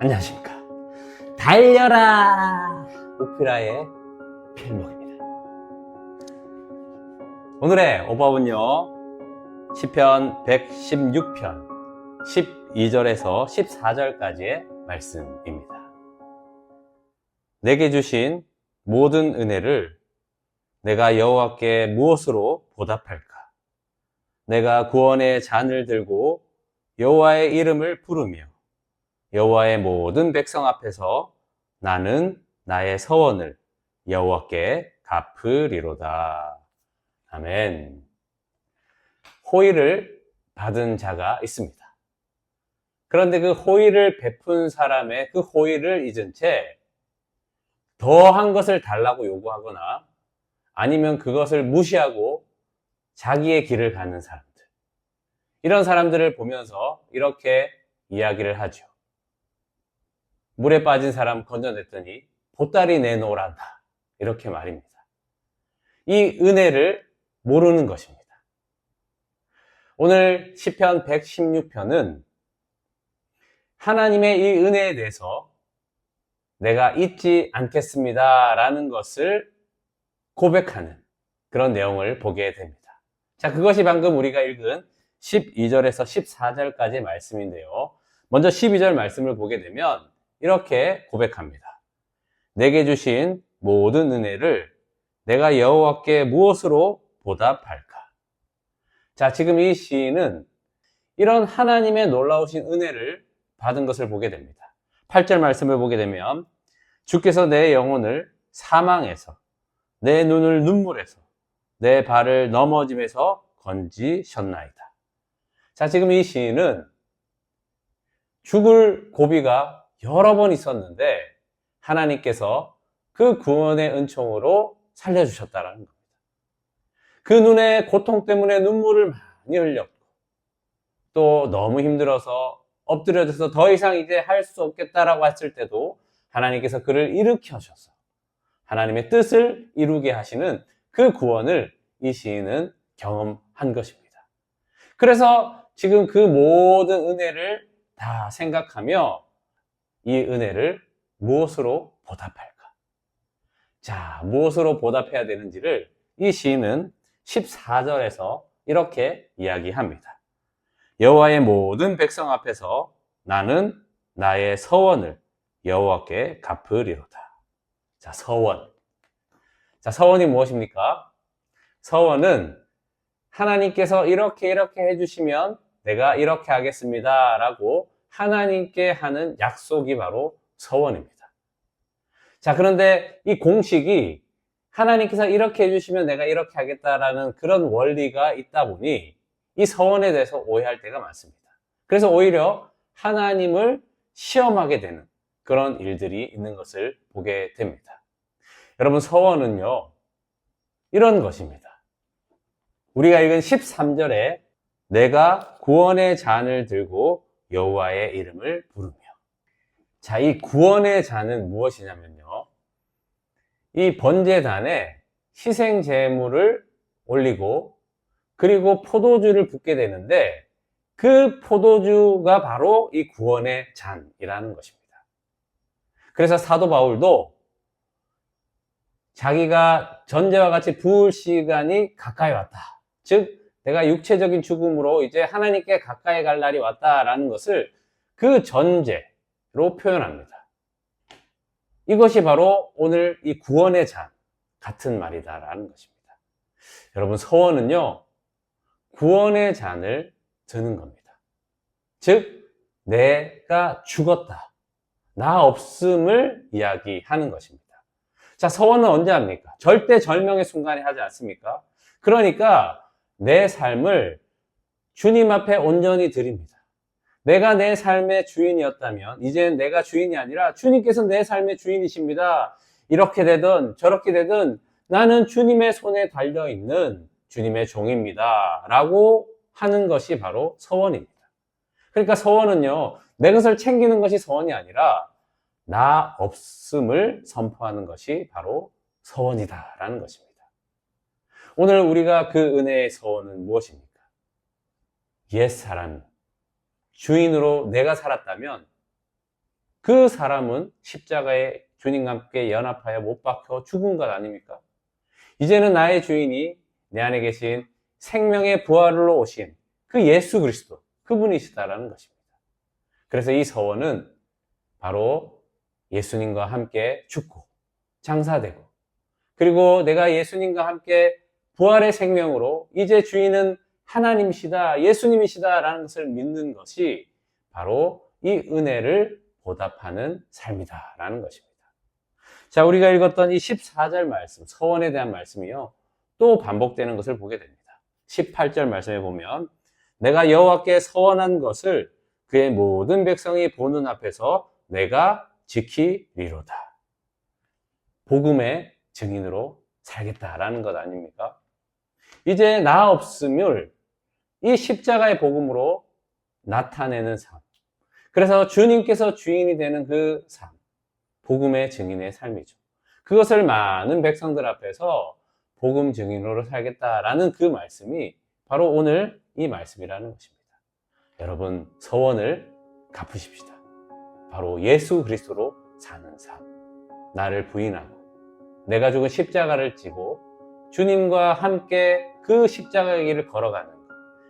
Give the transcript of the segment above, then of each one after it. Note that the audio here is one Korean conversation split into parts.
안녕하십니까. 달려라! 오피라의 필목입니다. 오늘의 오법은요, 시편 116편 12절에서 14절까지의 말씀입니다. 내게 주신 모든 은혜를 내가 여호와께 무엇으로 보답할까? 내가 구원의 잔을 들고 여호와의 이름을 부르며 여호와의 모든 백성 앞에서 나는 나의 서원을 여호와께 갚으리로다. 아멘. 호의를 받은 자가 있습니다. 그런데 그 호의를 베푼 사람의 그 호의를 잊은 채 더한 것을 달라고 요구하거나 아니면 그것을 무시하고 자기의 길을 가는 사람들. 이런 사람들을 보면서 이렇게 이야기를 하죠. 물에 빠진 사람 건져냈더니 보따리 내놓으란다. 이렇게 말입니다. 이 은혜를 모르는 것입니다. 오늘 시편 116편은 하나님의 이 은혜에 대해서 내가 잊지 않겠습니다. 라는 것을 고백하는 그런 내용을 보게 됩니다. 자, 그것이 방금 우리가 읽은 12절에서 14절까지의 말씀인데요. 먼저 12절 말씀을 보게 되면 이렇게 고백합니다. 내게 주신 모든 은혜를 내가 여호와께 무엇으로 보답할까? 자, 지금 이 시인은 이런 하나님의 놀라우신 은혜를 받은 것을 보게 됩니다. 8절 말씀을 보게 되면 주께서 내 영혼을 사망에서 내 눈을 눈물에서 내 발을 넘어짐에서 건지셨나이다. 자, 지금 이 시인은 죽을 고비가 여러 번 있었는데 하나님께서 그 구원의 은총으로 살려주셨다라는 겁니다. 그 눈에 고통 때문에 눈물을 많이 흘렸고 또 너무 힘들어서 엎드려져서 더 이상 이제 할 수 없겠다라고 했을 때도 하나님께서 그를 일으켜셔서 하나님의 뜻을 이루게 하시는 그 구원을 이 시인은 경험한 것입니다. 그래서 지금 그 모든 은혜를 다 생각하며 이 은혜를 무엇으로 보답할까? 자, 무엇으로 보답해야 되는지를 이 시인은 14절에서 이렇게 이야기합니다. 여호와의 모든 백성 앞에서 나는 나의 서원을 여호와께 갚으리로다. 자, 서원. 자, 서원이 무엇입니까? 서원은 하나님께서 이렇게 이렇게 해주시면 내가 이렇게 하겠습니다. 라고 하나님께 하는 약속이 바로 서원입니다. 자, 그런데 이 공식이 하나님께서 이렇게 해주시면 내가 이렇게 하겠다라는 그런 원리가 있다 보니 이 서원에 대해서 오해할 때가 많습니다. 그래서 오히려 하나님을 시험하게 되는 그런 일들이 있는 것을 보게 됩니다. 여러분, 서원은요, 이런 것입니다. 우리가 읽은 13절에 내가 구원의 잔을 들고 여호와의 이름을 부르며. 자, 이 구원의 잔은 무엇이냐면요. 이 번제단에 희생 제물을 올리고 그리고 포도주를 붓게 되는데 그 포도주가 바로 이 구원의 잔이라는 것입니다. 그래서 사도 바울도 자기가 전제와 같이 부을 시간이 가까이 왔다. 즉, 내가 육체적인 죽음으로 이제 하나님께 가까이 갈 날이 왔다라는 것을 그 전제로 표현합니다. 이것이 바로 오늘 이 구원의 잔 같은 말이다라는 것입니다. 여러분, 서원은요, 구원의 잔을 드는 겁니다. 즉, 내가 죽었다. 나 없음을 이야기하는 것입니다. 자, 서원은 언제 합니까? 절대 절명의 순간에 하지 않습니까? 그러니까 내 삶을 주님 앞에 온전히 드립니다. 내가 내 삶의 주인이었다면 이제 내가 주인이 아니라 주님께서 내 삶의 주인이십니다. 이렇게 되든 저렇게 되든 나는 주님의 손에 달려 있는 주님의 종입니다. 라고 하는 것이 바로 서원입니다. 그러니까 서원은요, 내 것을 챙기는 것이 서원이 아니라 나 없음을 선포하는 것이 바로 서원이다라는 것입니다. 오늘 우리가 그 은혜의 서원은 무엇입니까? 옛 사람, 주인으로 내가 살았다면 그 사람은 십자가에 주님과 함께 연합하여 못 박혀 죽은 것 아닙니까? 이제는 나의 주인이 내 안에 계신 생명의 부활로 오신 그 예수 그리스도, 그분이시다라는 것입니다. 그래서 이 서원은 바로 예수님과 함께 죽고 장사되고 그리고 내가 예수님과 함께 부활의 생명으로 이제 주인은 하나님이시다, 예수님이시다라는 것을 믿는 것이 바로 이 은혜를 보답하는 삶이다라는 것입니다. 자, 우리가 읽었던 이 14절 말씀, 서원에 대한 말씀이요. 또 반복되는 것을 보게 됩니다. 18절 말씀에 보면 내가 여호와께 서원한 것을 그의 모든 백성이 보는 앞에서 내가 지키리로다. 복음의 증인으로 살겠다라는 것 아닙니까? 이제 나 없음을 이 십자가의 복음으로 나타내는 삶. 그래서 주님께서 주인이 되는 그 삶. 복음의 증인의 삶이죠. 그것을 많은 백성들 앞에서 복음 증인으로 살겠다라는 그 말씀이 바로 오늘 이 말씀이라는 것입니다. 여러분, 서원을 갚으십시다. 바로 예수 그리스도로 사는 삶. 나를 부인하고 내가 죽은 십자가를 지고 주님과 함께 그 십자가의 길을 걸어가는 것.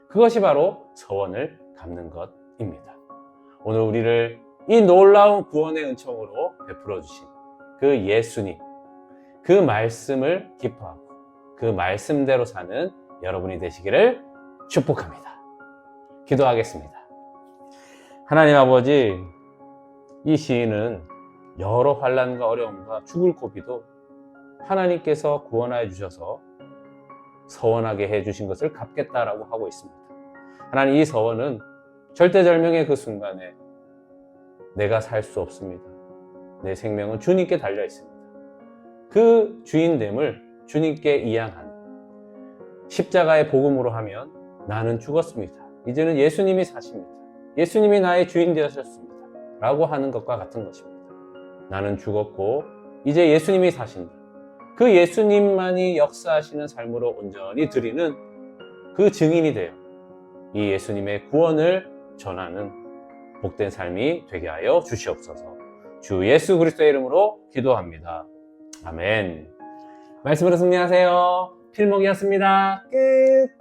그것이 바로 서원을 갚는 것입니다. 오늘 우리를 이 놀라운 구원의 은총으로 베풀어 주신 그 예수님, 그 말씀을 기뻐하고 그 말씀대로 사는 여러분이 되시기를 축복합니다. 기도하겠습니다. 하나님 아버지, 이 시인은 여러 환란과 어려움과 죽을 고비도 하나님께서 구원하여 주셔서 서원하게 해 주신 것을 갚겠다라고 하고 있습니다. 하나님 이 서원은 절대절명의 그 순간에 내가 살 수 없습니다. 내 생명은 주님께 달려 있습니다. 그 주인됨을 주님께 이양한 십자가의 복음으로 하면 나는 죽었습니다. 이제는 예수님이 사십니다. 예수님이 나의 주인 되셨습니다. 라고 하는 것과 같은 것입니다. 나는 죽었고 이제 예수님이 사신다. 그 예수님만이 역사하시는 삶으로 온전히 드리는 그 증인이 되어 이 예수님의 구원을 전하는 복된 삶이 되게 하여 주시옵소서. 주 예수 그리스도의 이름으로 기도합니다. 아멘. 말씀으로 승리하세요. 필목이었습니다. 끝.